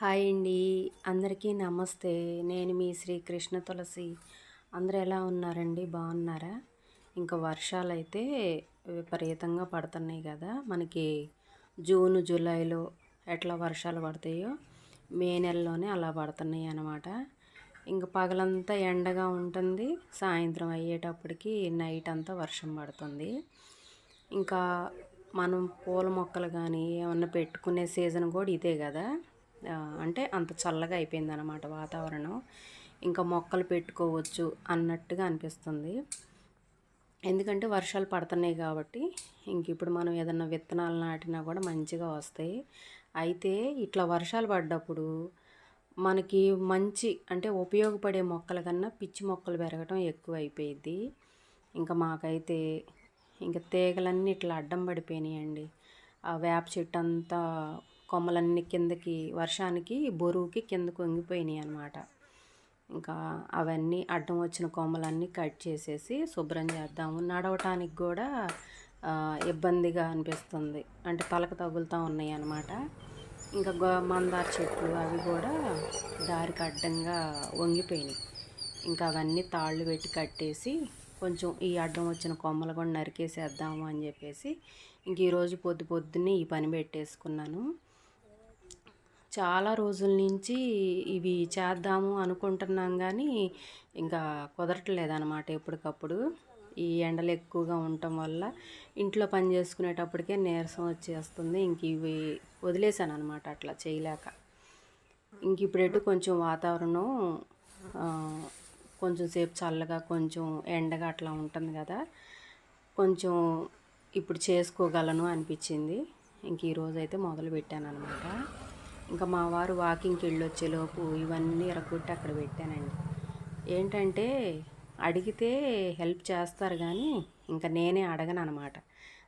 Hi అండి. అందరికీ నమస్తే. నేను మీ శ్రీ కృష్ణ తులసి. అందరూ ఎలా ఉన్నారండి? బాగున్నారా? ఇంకా వర్షాలు అయితే విపరీతంగా పడుతున్నాయి కదా. మనకి జూన్ జూలైలో ఎట్లా వర్షాలు పడతాయో మే నెలలోనే అలా పడుతున్నాయి అన్నమాట. ఇంకా పగలంతా ఎండగా ఉంటుంది. సాయంత్రం అయ్యేటప్పటికి నైట్ అంతా వర్షం పడుతుంది. ఇంకా మనం పూల మొక్కలు కానీ ఏమన్నా పెట్టుకునే సీజన్ కూడా ఇదే కదా. అంటే అంత చల్లగా అయిపోయింది అనమాట వాతావరణం. ఇంకా మొక్కలు పెట్టుకోవచ్చు అన్నట్టుగా అనిపిస్తుంది. ఎందుకంటే వర్షాలు పడుతున్నాయి కాబట్టి ఇంక ఇప్పుడు మనం ఏదన్నా విత్తనాలు నాటినా కూడా మంచిగా వస్తాయి. అయితే ఇట్లా వర్షాలు పడ్డప్పుడు మనకి మంచి అంటే ఉపయోగపడే మొక్కల కన్నా పిచ్చి మొక్కలు పెరగటం ఎక్కువ అయిపోయింది ఇంకా మాకైతే ఇంకా తీగలన్నీ ఇట్లా అడ్డం పడిపోయినాయండి. ఆ వేప చెట్టు అంతా కొమ్మలన్నీ కిందకి వర్షానికి బరువుకి కిందకు వంగిపోయినాయి అనమాట ఇంకా అవన్నీ అడ్డం వచ్చిన కొమ్మలన్నీ కట్ చేసేసి శుభ్రం చేద్దాము. నడవటానికి కూడా ఇబ్బందిగా అనిపిస్తుంది. అంటే తలకు తగులుతూ ఉన్నాయి అన్నమాట. ఇంకా గో మందార చెట్లు అవి కూడా దారికి అడ్డంగా వంగిపోయినాయి. ఇంకా అవన్నీ తాళ్ళు పెట్టి కట్టేసి కొంచెం ఈ అడ్డం వచ్చిన కొమ్మలు కూడా నరికేసేద్దాము అని చెప్పేసి ఇంక ఈరోజు పొద్దు పొద్దున్నే ఈ పని పెట్టేసుకున్నాను. చాలా రోజుల నుంచి ఇవి చేద్దాము అనుకుంటున్నాం కానీ ఇంకా కుదరట్లేదనమాట ఎప్పటికప్పుడు. ఈ ఎండలు ఎక్కువగా ఉండటం వల్ల ఇంట్లో పని చేసుకునేటప్పటికే నీరసం వచ్చేస్తుంది. ఇంక ఇవి వదిలేసాను అనమాట అట్లా చేయలేక. ఇంక ఇప్పుడెటు కొంచెం వాతావరణం కొంచెం సేపు చల్లగా కొంచెం ఎండగా అట్లా ఉంటుంది కదా. కొంచెం ఇప్పుడు చేసుకోగలను అనిపించింది. ఇంక ఈరోజు అయితే మొదలు పెట్టాను అనమాట ఇంకా మా వారు వాకింగ్కి వెళ్ళొచ్చేలోపు ఇవన్నీ ఎరగొట్టి అక్కడ పెట్టానండి. ఏంటంటే అడిగితే హెల్ప్ చేస్తారు కానీ ఇంకా నేనే అడగను అనమాట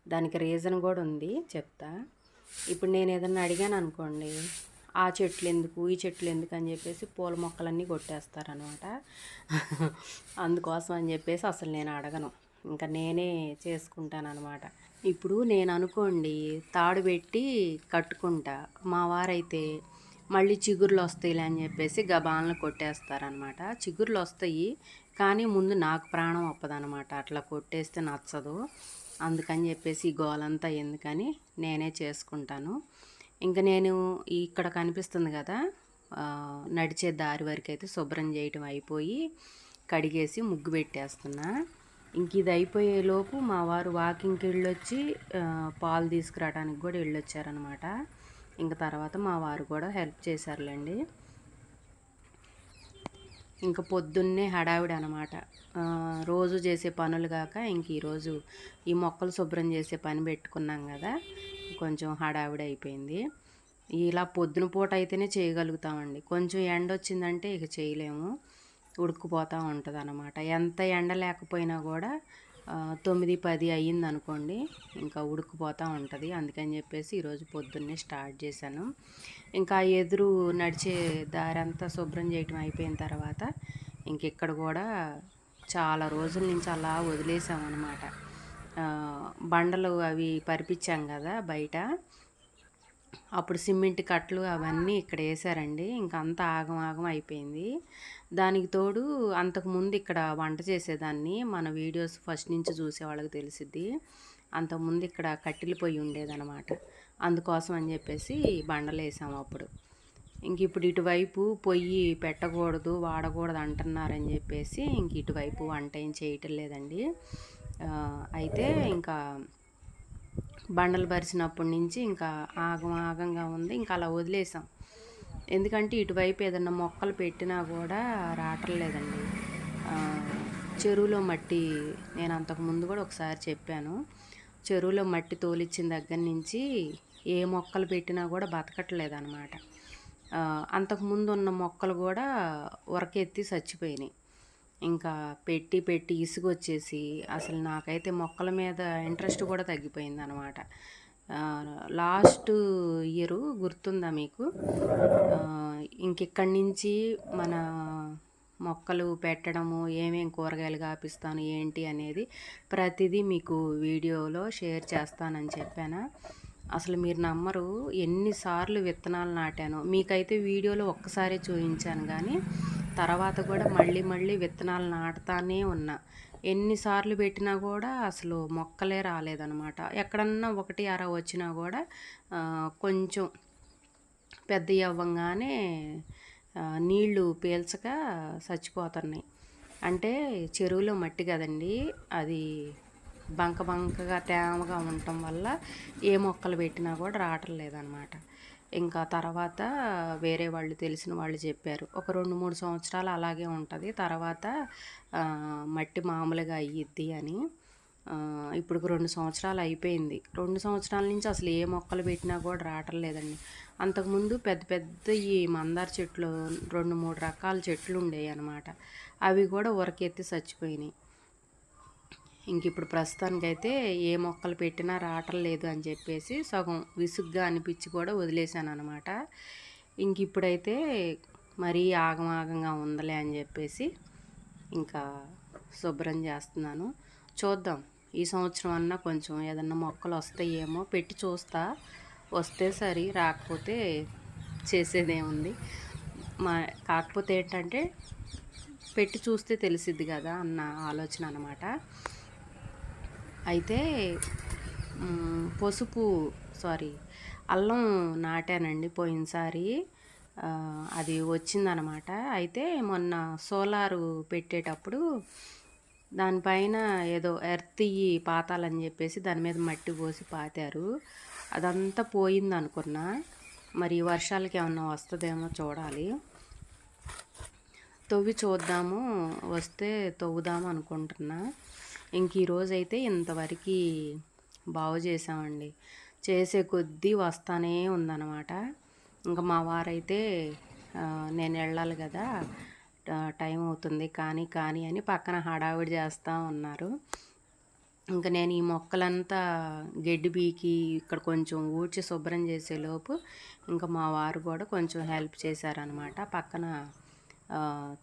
దానికి రీజన్ కూడా ఉంది చెప్తా. ఇప్పుడు నేను ఏదన్నా అడిగాను అనుకోండి ఆ చెట్లు ఎందుకు ఈ చెట్లు ఎందుకు అని చెప్పేసి పూల మొక్కలన్నీ కొట్టేస్తారనమాట అందుకోసం అని చెప్పేసి అసలు నేను అడగను. ఇంకా నేనే చేసుకుంటాను అనమాట ఇప్పుడు నేను అనుకోండి తాడు పెట్టి కట్టుకుంటా. మా వారైతే మళ్ళీ చిగుర్లు వస్తాయిలే అని చెప్పేసి గబాలను కొట్టేస్తారనమాట చిగుర్లు వస్తాయి కానీ ముందు నాకు ప్రాణం ఒప్పదనమాట అట్లా కొట్టేస్తే నచ్చదు. అందుకని చెప్పేసి గోలంతా ఎందుకని నేనే చేసుకుంటాను. ఇంకా నేను ఇక్కడ కనిపిస్తుంది కదా నడిచే దారి వరకు అయితే శుభ్రం చేయటం అయిపోయి కడిగేసి ముగ్గు పెట్టేస్తున్నా. ఇంక ఇది అయిపోయేలోపు మా వారు వాకింగ్కి వెళ్ళొచ్చి పాలు తీసుకురావడానికి కూడా వెళ్ళొచ్చారనమాట ఇంకా తర్వాత మా వారు కూడా హెల్ప్ చేశారులేండి. ఇంకా పొద్దున్నే హడావిడి అనమాట రోజు చేసే పనులు కాక ఇంక ఈరోజు ఈ మొక్కలు శుభ్రం చేసే పని పెట్టుకున్నాం కదా కొంచెం హడావిడి అయిపోయింది. ఇలా పొద్దున పూట అయితేనే చేయగలుగుతామండి. కొంచెం ఎండ వచ్చిందంటే ఇక చేయలేము. ఉడుకుపోతూ ఉంటుంది అనమాట ఎంత ఎండ లేకపోయినా కూడా తొమ్మిది పది అయ్యింది అనుకోండి ఇంకా ఉడుకుపోతూ ఉంటుంది. అందుకని చెప్పేసి ఈరోజు పొద్దున్నే స్టార్ట్ చేశాను. ఇంకా ఎదురు నడిచే దారంతా శుభ్రం చేయటం అయిపోయిన తర్వాత ఇంక ఇక్కడ కూడా చాలా రోజుల నుంచి అలా వదిలేసామన్నమాట. అనమాట బండలు అవి పరిపించాం కదా బయట. అప్పుడు సిమెంట్ కట్టలు అవన్నీ ఇక్కడ వేసారండి. ఇంకా అంతా ఆగం ఆగం అయిపోయింది. దానికి తోడు అంతకుముందు ఇక్కడ వంట చేసేదాన్ని. మన వీడియోస్ ఫస్ట్ నుంచి చూసే వాళ్ళకి తెలిసిద్ది. అంతకుముందు ఇక్కడ కట్టెల పొయ్యి ఉండేదనమాట అందుకోసం అని చెప్పేసి బండలు వేసాము అప్పుడు. ఇంక ఇప్పుడు ఇటువైపు పొయ్యి పెట్టకూడదు వాడకూడదు అంటున్నారని చెప్పేసి ఇంక ఇటువైపు వంట ఏం చేయటం లేదండి. అయితే ఇంకా బండలు పరిచినప్పటి నుంచి ఇంకా ఆగం ఆగంగా ఉంది. ఇంకా అలా వదిలేసాం. ఎందుకంటే ఇటువైపు ఏదన్నా మొక్కలు పెట్టినా కూడా రావట్లేదండి. చెరువులో మట్టి నేను అంతకు ముందు కూడా ఒకసారి చెప్పాను. చెరువులో మట్టి తోలిచ్చిన దగ్గర నుంచి ఏ మొక్కలు పెట్టినా కూడా బతకట్లేదు అనమాట అంతకుముందు ఉన్న మొక్కలు కూడా ఉరకెత్తి చచ్చిపోయినాయి. ఇంకా పెట్టి పెట్టి ఇసుగొచ్చేసి అసలు నాకైతే మొక్కల మీద ఇంట్రెస్ట్ కూడా తగ్గిపోయింది అనమాట లాస్ట్ ఇయర్ గుర్తుందా మీకు? ఇంకెక్కడి నుంచి మన మొక్కలు పెట్టడము ఏమేం కూరగాయలు కాపిస్తాను ఏంటి అనేది ప్రతిదీ మీకు వీడియోలో షేర్ చేస్తానని చెప్పాను? అసలు మీరు నమ్మరు ఎన్నిసార్లు విత్తనాలు నాటాను. మీకైతే వీడియోలో ఒక్కసారే చూపించాను కానీ తర్వాత కూడా మళ్ళీ మళ్ళీ విత్తనాలు నాటుతానే ఉన్నా. ఎన్నిసార్లు పెట్టినా కూడా అసలు మొక్కలే రాలేదనమాట ఎక్కడన్నా ఒకటి అర వచ్చినా కూడా కొంచెం పెద్ద అవ్వంగానే నీళ్ళు పీల్చక చచ్చిపోతున్నాయి. అంటే చెరువులో మట్టి కదండి అది బంక బంకగా తేమగా ఉండటం వల్ల ఏ మొక్కలు పెట్టినా కూడా రావటం లేదనమాట ఇంకా తర్వాత వేరే వాళ్ళు తెలిసిన వాళ్ళు చెప్పారు. ఒక రెండు మూడు సంవత్సరాలు అలాగే ఉంటుంది. తర్వాత మట్టి మామూలుగా అయ్యిద్ది అని. ఇప్పుడు రెండు సంవత్సరాలు అయిపోయింది. రెండు సంవత్సరాల నుంచి అసలు ఏ మొక్కలు పెట్టినా కూడా రావటం లేదండి. అంతకుముందు పెద్ద పెద్ద ఈ మందార చెట్లు రెండు మూడు రకాల చెట్లు ఉండేవి అనమాట అవి కూడా ఉరకెత్తి చచ్చిపోయినాయి. ఇంక ఇప్పుడు ప్రస్తుతానికైతే ఏ మొక్కలు పెట్టినా రావటం లేదు అని చెప్పేసి సగం విసుగ్గా అనిపించి కూడా వదిలేశాను అనమాట ఇంక ఇప్పుడైతే మరీ ఆగమాగంగా ఉందలే అని చెప్పేసి ఇంకా శుభ్రం చేస్తున్నాను. చూద్దాం ఈ సంవత్సరం అన్నా కొంచెం ఏదన్నా మొక్కలు వస్తాయేమో పెట్టి చూస్తా. వస్తే సరి రాకపోతే చేసేదేముంది. మా కాకపోతే ఏంటంటే పెట్టి చూస్తే తెలిసిద్ది కదా అన్న ఆలోచన అనమాట అయితే పసుపు సారీ అల్లం నాటానండి పోయినసారి. అది వచ్చిందనమాట. అయితే మొన్న సోలారు పెట్టేటప్పుడు దానిపైన ఏదో ఎర్తియ్యి పాతాలని చెప్పేసి దాని మీద మట్టి పోసి పాతారు. అదంతా పోయింది అనుకున్నా మరి వర్షాలకి ఏమన్నా వస్తుందేమో చూడాలి. తవ్వి చూద్దాము వస్తే తవ్వుదాము అనుకుంటున్నా ఇంక ఈరోజు అయితే ఇంతవరకు బాగు చేసామండి. చేసే కొద్దీ వస్తానే ఉందన్నమాట. ఇంకా మా వారైతే నేను వెళ్ళాలి కదా టైం అవుతుంది కానీ కానీ అని పక్కన హడావిడి చేస్తూ ఉన్నారు. ఇంకా నేను ఈ మొక్కలంతా గడ్డి బీకి ఇక్కడ కొంచెం ఊడ్చి శుభ్రం చేసేలోపు ఇంకా మా వారు కూడా కొంచెం హెల్ప్ చేశారనమాట పక్కన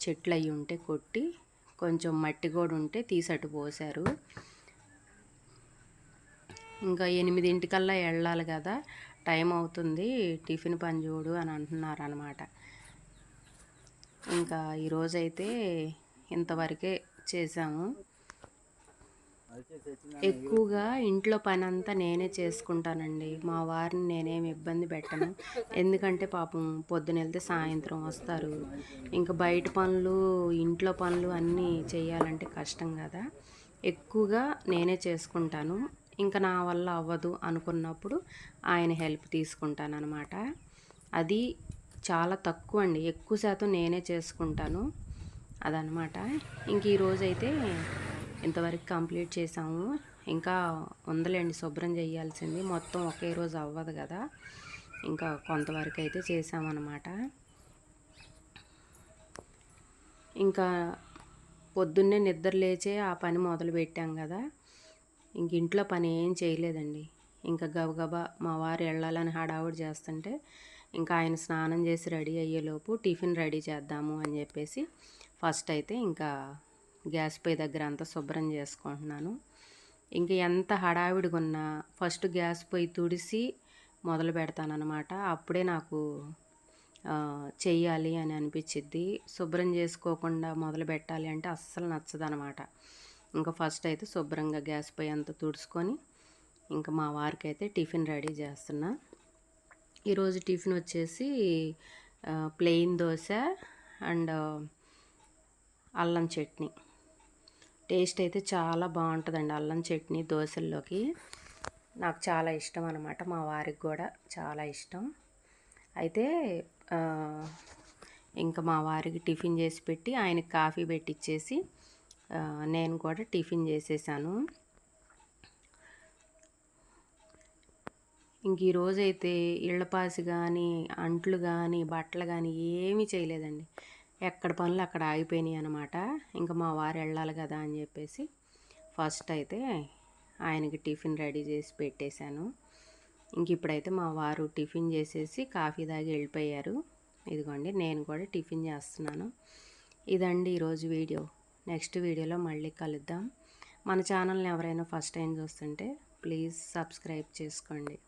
చెట్లు అవి ఉంటే కొట్టి కొంచెం మట్టి కూడా ఉంటే తీసట్టు పోసారు ఇంకా ఎనిమిదింటికల్లా వెళ్ళాలి కదా టైం అవుతుంది టిఫిన్ పని చూడు అని అంటున్నారు అనమాట ఇంకా ఈరోజైతే ఇంతవరకే చేసాము ఎక్కువగా ఇంట్లో పని అంతా నేనే చేసుకుంటానండి. మా వారిని నేనేమి ఇబ్బంది పెట్టను. ఎందుకంటే పాపం పొద్దున వెళ్తే సాయంత్రం వస్తారు. ఇంకా బయట పనులు ఇంట్లో పనులు అన్నీ చేయాలంటే కష్టం కదా. ఎక్కువగా నేనే చేసుకుంటాను. ఇంకా నా వల్ల అవ్వదు అనుకున్నప్పుడు ఆయన హెల్ప్ తీసుకుంటాను అనమాట అది చాలా తక్కువ అండి. ఎక్కువ శాతం నేనే చేసుకుంటాను. అదనమాట ఇంక ఈరోజైతే ఇంతవరకు కంప్లీట్ చేసాము. ఇంకా ఉందలేండి శుభ్రం చేయాల్సింది. మొత్తం ఒకే రోజు అవ్వదు కదా. ఇంకా కొంతవరకు అయితే చేసామన్నమాట. ఇంకా పొద్దున్నే నిద్ర లేచే ఆ పని మొదలు పెట్టాం కదా. ఇంక ఇంట్లో పని ఏం చేయలేదండి. ఇంకా గబగబా మా వారు వెళ్ళాలని హడావుడి చేస్తుంటే ఇంకా ఆయన స్నానం చేసి రెడీ అయ్యేలోపు టిఫిన్ రెడీ చేద్దాము అని చెప్పేసి ఫస్ట్ అయితే ఇంకా గ్యాస్ పొయ్యి దగ్గర అంతా శుభ్రం చేసుకుంటున్నాను. ఇంక ఎంత హడావిడిగా ఉన్నా ఫస్ట్ గ్యాస్ పొయ్యి తుడిసి మొదలు పెడతానమాట అప్పుడే నాకు చెయ్యాలి అని అనిపించిద్ది శుభ్రం చేసుకోకుండా మొదలు పెట్టాలి అంటే అస్సలు నచ్చదనమాట ఇంకా ఫస్ట్ అయితే శుభ్రంగా గ్యాస్ పొయ్యి అంతా తుడుచుకొని ఇంకా మా వారికి అయితే టిఫిన్ రెడీ చేస్తున్నా. ఈరోజు టిఫిన్ వచ్చేసి ప్లెయిన్ దోశ అండ్ అల్లం చట్నీ. టేస్ట్ అయితే చాలా బాగుంటుందండి అల్లం చట్నీ దోశల్లోకి. నాకు చాలా ఇష్టం అనమాట మా వారికి కూడా చాలా ఇష్టం. అయితే ఇంకా మా వారికి టిఫిన్ చేసి పెట్టి ఆయనకి కాఫీ పెట్టిచ్చేసి నేను కూడా టిఫిన్ చేసేసాను. ఇంక ఈరోజైతే ఇళ్ళపాసి కానీ అంట్లు కానీ బట్టలు కానీ ఏమీ చేయలేదండి. ఎక్కడ పనులు అక్కడ ఆగిపోయినాయి అనమాట ఇంకా మా వారు వెళ్ళాలి కదా అని చెప్పేసి ఫస్ట్ అయితే ఆయనకి టిఫిన్ రెడీ చేసి పెట్టేశాను. ఇంక ఇప్పుడైతే మా వారు టిఫిన్ చేసేసి కాఫీ తాగి వెళ్ళిపోయారు. ఇదిగోండి నేను కూడా టిఫిన్ చేస్తున్నాను. ఇదండి ఈరోజు వీడియో. నెక్స్ట్ వీడియోలో మళ్ళీ కలుద్దాం. మన ఛానల్ని ఎవరైనా ఫస్ట్ టైం చూస్తుంటే ప్లీజ్ సబ్స్క్రైబ్ చేసుకోండి.